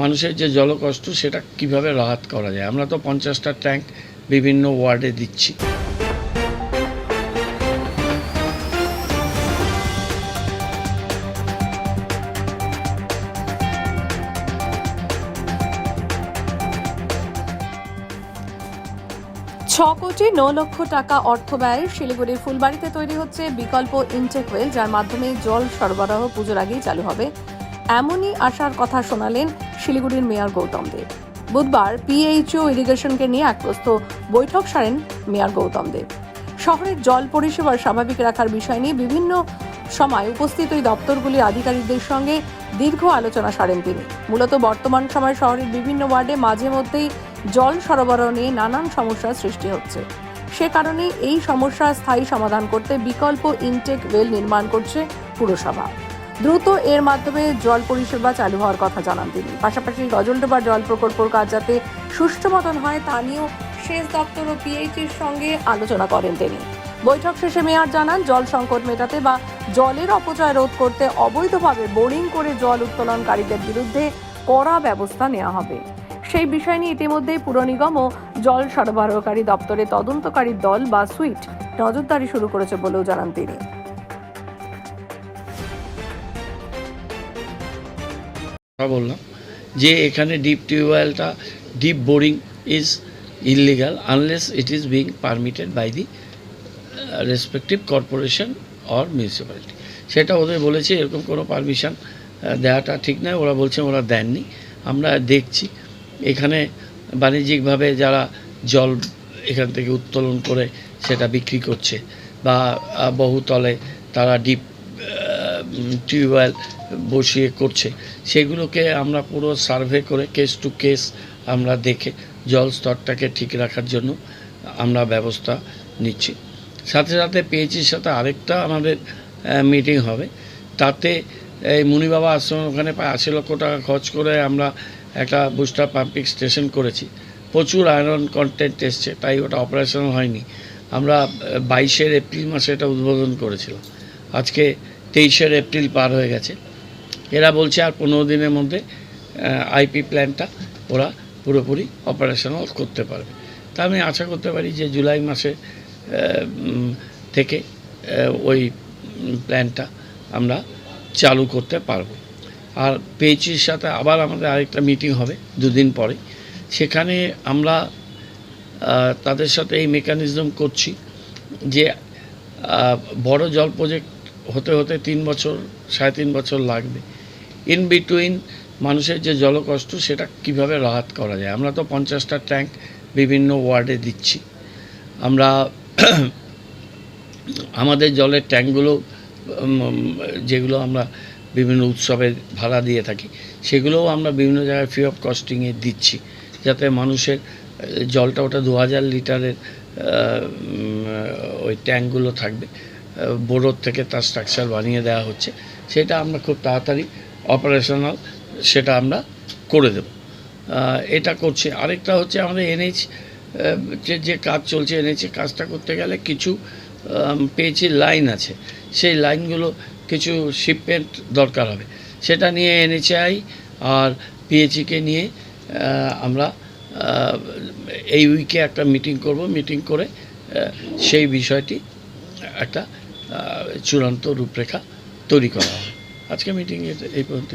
মানুষের যে জলকষ্ট, সেটা কীভাবে রাহাত করা যায়? আমরা তো পঞ্চাশটা ট্যাঙ্ক বিভিন্ন ওয়ার্ডে দিচ্ছি। ছ কোটি ন লক্ষ টাকা অর্থ ব্যয়ে শিলিগুড়ির ফুলবাড়িতে তৈরি হচ্ছে বিকল্প ইনটেক ওয়েল যার মাধ্যমে জল সরবরাহ পুজোর আগেই চালু হবে। এমনই আশার কথা শোনালেন শিলিগুড়ির মেয়র গৌতম দেব। বুধবার পিএইচও ইরিগেশনকে নিয়ে এক প্রস্ত বৈঠক সারেন মেয়র গৌতম দেব। শহরের জল পরিষেবা স্বাভাবিক রাখার বিষয় নিয়ে বিভিন্ন সময় উপস্থিত ওই দপ্তরগুলির আধিকারিকদের সঙ্গে দীর্ঘ আলোচনা সারেন তিনি। মূলত বর্তমান সময় শহরের বিভিন্ন ওয়ার্ডে মাঝে মধ্যেই জল সরবরাহ নিয়ে নানান সমস্যার সৃষ্টি হচ্ছে। সে কারণে এই সমস্যার স্থায়ী সমাধান করতে বিকল্প ইনটেক ওয়েল নির্মাণ করছে পুরসভা। দ্রুত এর মাধ্যমে জল পরিষেবা চালু হওয়ার কথা জানান তিনি। পাশাপাশি গজলডোবা জল প্রকল্পর কাজ যাতে সুষ্ঠু মতন হয়, তা নিয়েও সেচ দপ্তর ও পিএইচির সঙ্গে আলোচনা করেন তিনি। বৈঠক শেষে মেয়র জানান, জল সংকট মেটাতে বা জলের অপচয় রোধ করতে অবৈধভাবে বোরিং করে জল উত্তোলনকারীদের বিরুদ্ধে কড়া ব্যবস্থা নেওয়া হবে। সেই বিষয় নিয়ে ইতিমধ্যেই পুর নিগম ও জল সরবরাহকারী দপ্তরে তদন্তকারী দল বা সুইট নজরদারি শুরু করেছে বলেও জানান তিনি। কথা বললাম যে এখানে deep টিউবওয়েলটা deep boring is illegal unless it is being permitted by the respective corporation or municipality সেটা ওদের বলেছে, এরকম কোনো পারমিশন দেওয়াটা ঠিক নয়। ওরা বলছে ওরা দেননি। আমরা দেখছি। এখানে বাণিজ্যিকভাবে যারা জল এখান থেকে উত্তোলন করে সেটা বিক্রি করছে বা বহুতলে তারা ডিপ টিউবওয়েল বসিয়ে করছে। সেগুলোকে আমরা পুরো সার্ভে করে কেস টু কেস আমরা দেখে জল স্তরটাকে ঠিক রাখার জন্য আমরা ব্যবস্থা নিচ্ছি। সাথে সাথে পেয়েছির সাথে আরেকটা আমাদের মিটিং হবে। তাতে এই মুনিবাবা আশ্রম ওখানে প্রায় আশি লক্ষ টাকা খরচ করে আমরা একটা বুস্টার পাম্পিং স্টেশন করেছি। প্রচুর আয়রন কন্টেন্ট এসছে, তাই ওটা অপারেশন হয়নি। আমরা বাইশের এপ্রিল মাসে এটা উদ্বোধন করেছিলাম। আজকে তেইশের এপ্রিল পার হয়ে গেছে। এরা বলছে আর পনেরো দিনের মধ্যে আইপি প্ল্যানটা ওরা পুরোপুরি অপারেশনাল করতে পারবে। তা আমি আশা করতে পারি যে জুলাই মাসে থেকে ওই প্ল্যানটা আমরা চালু করতে পারব। আর পেয়েচির সাথে আবার আমাদের আরেকটা মিটিং হবে দুদিন পরে। সেখানে আমরা তাদের সাথে এই মেকানিজম করছি যে বড় জল প্রজেক্ট হতে হতে তিন বছর, সাড়ে তিন বছর লাগবে। ইন বিটুইন মানুষের যে জলকষ্ট, সেটা কীভাবে রাহাত করা যায়? আমরা তো পঞ্চাশটা ট্যাঙ্ক বিভিন্ন ওয়ার্ডে দিচ্ছি। আমরা আমাদের জলের ট্যাঙ্কগুলো যেগুলো আমরা বিভিন্ন উৎসবে ভাড়া দিয়ে থাকি, সেগুলোও আমরা বিভিন্ন জায়গায় ফ্রি অফ কস্টিংয়ে দিচ্ছি, যাতে মানুষের জলটা ওটা দু হাজার লিটারের ওই ট্যাঙ্কগুলো থাকবে। বোর্ডর থেকে তার স্ট্রাকচার বানিয়ে দেওয়া হচ্ছে, সেটা আমরা খুব তাড়াতাড়ি অপারেশনাল সেটা আমরা করে দেব। এটা করছি। আরেকটা হচ্ছে আমাদের এনএইচ যে কাজ চলছে এনএইচে কাজটা করতে গেলে কিছু পেয়েছি লাইন আছে। সেই লাইনগুলো কিছু শিপমেন্ট দরকার হবে। সেটা নিয়ে এনএচআই আর পিএইচিকে নিয়ে আমরা এই উইকে একটা মিটিং করব। মিটিং করে সেই বিষয়টি একটা চূড়ান্ত রূপরেখা তৈরি করা হয়। আজকে মিটিং এই পর্যন্ত